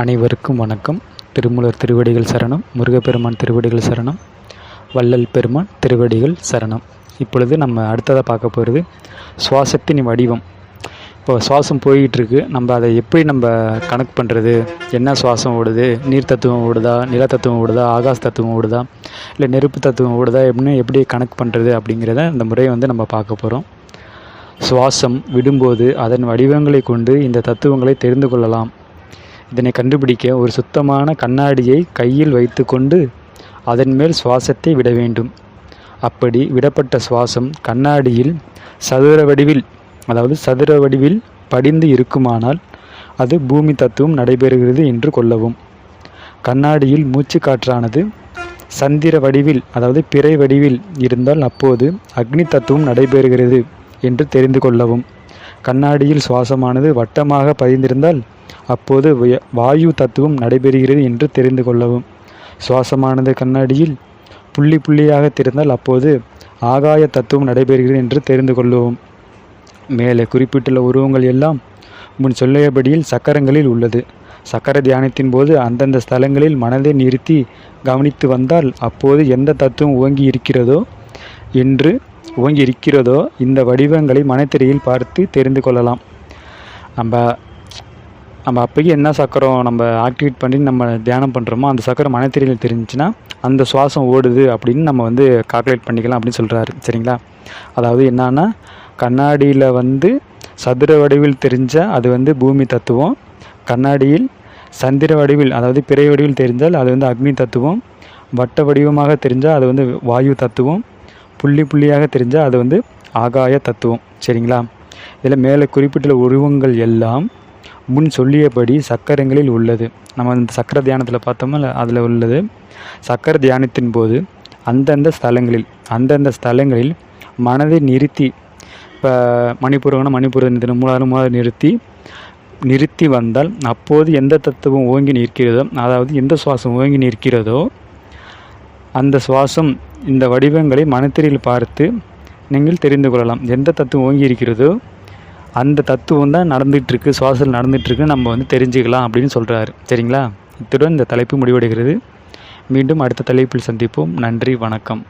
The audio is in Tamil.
அனைவருக்கும் வணக்கம். திருமூலர் திருவடிகள் சரணம் முருகப்பெருமான் திருவடிகள் சரணம் வள்ளல் பெருமான் திருவடிகள் சரணம். இப்பொழுது நம்ம அடுத்ததாக பார்க்க போகிறது சுவாசத்தின் வடிவம். இப்போ சுவாசம் போய்கிட்டுருக்கு நம்ம அதை எப்படி நம்ம கணக்கு பண்ணுறது என்ன சுவாசம் ஓடுது? நீர் தத்துவம் ஓடுதா? நில தத்துவம் ஓடுதா? ஆகாஷ் தத்துவம் ஓடுதா? இல்லை நெருப்பு தத்துவம் ஓடுதா? எப்படின்னு எப்படி கணக்கு பண்ணுறது அப்படிங்கிறத இந்த முறையை வந்து நம்ம பார்க்க போகிறோம் சுவாசம் விடும்போது அதன் வடிவங்களை கொண்டு இந்த தத்துவங்களை தெரிந்து கொள்ளலாம். இதனை கண்டுபிடிக்க ஒரு சுத்தமான கண்ணாடியை கையில் வைத்துக்கொண்டு அதன் மேல் சுவாசத்தை விட வேண்டும். அப்படி விடப்பட்ட சுவாசம் கண்ணாடியில் சதுர வடிவில் அதாவது சதுர வடிவில் படிந்து இருக்குமானால் அது பூமி தத்துவம் நடைபெறுகிறது என்று கொள்ளவும். கண்ணாடியில் மூச்சு காற்றானது சந்திர வடிவில் அதாவது பிறை வடிவில் இருந்தால் அப்போது அக்னி தத்துவம் நடைபெறுகிறது. என்று தெரிந்து கொள்ளவும். கண்ணாடியில் சுவாசமானது வட்டமாக பதிந்திருந்தால் அப்போது வய- வாயு தத்துவம் நடைபெறுகிறது என்று தெரிந்து கொள்ளவும். சுவாசமானது கண்ணாடியில் புள்ளி புள்ளியாக தெரிந்தால் அப்போது ஆகாய தத்துவம் நடைபெறுகிறது என்று தெரிந்து கொள்ளவும். மேலே குறிப்பிட்டுள்ள உருவங்கள் எல்லாம் முன் சொல்லியபடியில் சக்கரங்களில் உள்ளது. சக்கர தியானத்தின் போது அந்தந்த ஸ்தலங்களில் மனதை நிறுத்தி கவனித்து வந்தால் அப்போது எந்த தத்துவம் ஓங்கி இருக்கிறதோ என்று ஓங்கி இருக்கிறதோ இந்த வடிவங்களை மனத்திரையில் பார்த்து தெரிந்து கொள்ளலாம். நம்ம நம்ம அப்போக்கி என்ன சக்கரம் நம்ம ஆக்டிவேட் பண்ணி நம்ம தியானம் பண்ணுறோமோ அந்த சக்கரம் மனத்திரையில் தெரிஞ்சுன்னா அந்த சுவாசம் ஓடுது அப்படின்னு நம்ம வந்து கால்குலேட் பண்ணிக்கலாம் அப்படின்னு சொல்கிறாரு சரிங்களா? அதாவது என்னன்னா கண்ணாடியில் வந்து சதுர வடிவில் தெரிஞ்சால் அது வந்து பூமி தத்துவம். கண்ணாடியில் சந்திர வடிவில் அதாவது பிறை வடிவில் தெரிஞ்சால் அது வந்து அக்னி தத்துவம். வட்ட வடிவமாக தெரிஞ்சால் அது வந்து வாயு தத்துவம். புள்ளி புள்ளியாக தெரிஞ்சால் அது வந்து ஆகாய தத்துவம். சரிங்களா? இதில் மேலே குறிப்பிட்டுள்ள உருவங்கள் எல்லாம் முன் சொல்லியபடி சக்கரங்களில் உள்ளது. நம்ம இந்த சக்கர தியானத்தில் பார்த்தோம்ல அதில் உள்ளது. சக்கர தியானத்தின் போது அந்தந்த ஸ்தலங்களில் அந்தந்த ஸ்தலங்களில் மனதை நிறுத்தி இப்போ மணிப்பூரம்னா மணிப்பூர தினம் மூலம் மூலாறு நிறுத்தி நிறுத்தி வந்தால் அப்போது எந்த தத்துவம் ஓங்கி நிற்கிறதோ அதாவது எந்த சுவாசம் ஓங்கி நிற்கிறதோ அந்த சுவாசம் இந்த வடிவங்களை மனத்திரையில் பார்த்து நீங்கள் தெரிந்து கொள்ளலாம். எந்த தத்துவம் ஓங்கி இருக்கிறதோ அந்த தத்துவம் தான் நடந்துகிட்ருக்கு சுவாசத்தில் நடந்துட்டு நம்ம வந்து தெரிஞ்சுக்கலாம் அப்படின்னு சொல்கிறாரு சரிங்களா? இத்துடன் இந்த தலைப்பு முடிவடைகிறது. மீண்டும் அடுத்த தலைப்பில் சந்திப்போம். நன்றி வணக்கம்.